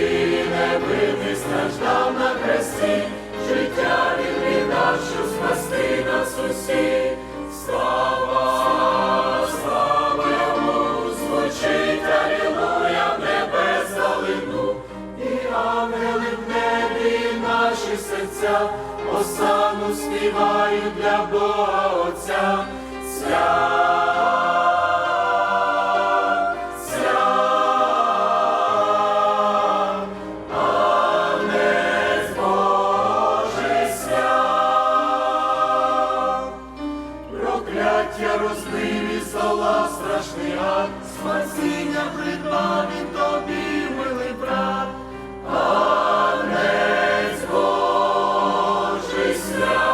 ти невинний страждав на хресті, життя він віддав, щоб спасти нас усіх. Слава, слава йому, звучить алілуя, в небес долину, і ангели в небі, наші серця, осану співають для Бога Отця. Свят, спасіння придбав він тобі, милий брат. Агнець Божий свят.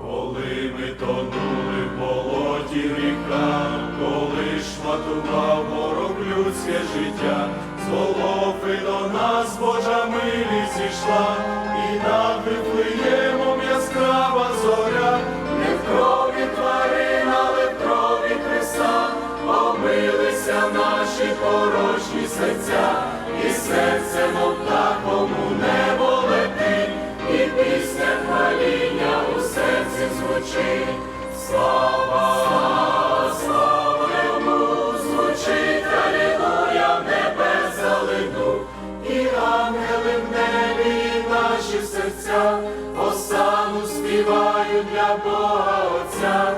Коли ми тонули в болоті гріха, коли шматував ворог людське життя, з Голгофи до нас Божа милість зійшла, і над Вифлеємом яскрава зоря, не в крові тварин, але в крові Христа, омилися наші порожні серця, і серце, мов птахом у небо летить, і пісня хваління у серці звучить. Наші серця, осану співаю для Бога Отця.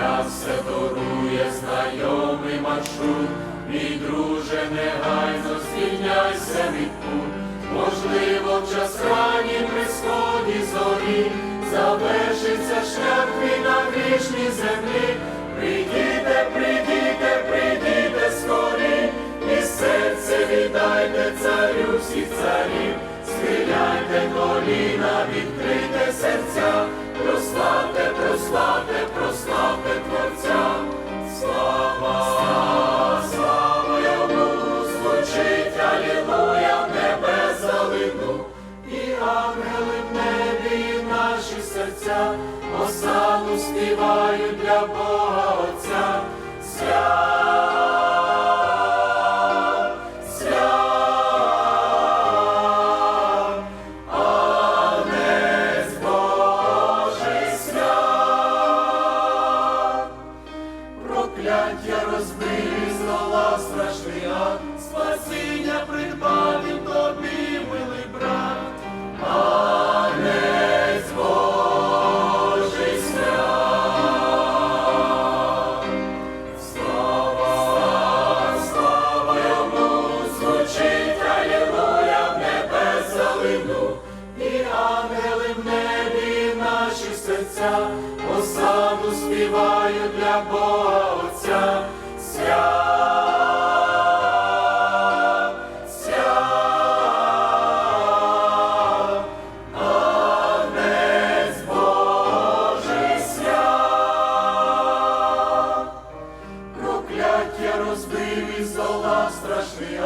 Земля все дарує знайомий маршрут, мій друже, негайно звільняйся від пут. Можливо, в час рані при сході зорі завершиться шлях твій на грішній землі. Прийдіте, прийдіте наші серця, осану співають для Бога Отця. Свят, свят, Агнець Божий свят. Прокляття розбив і страшний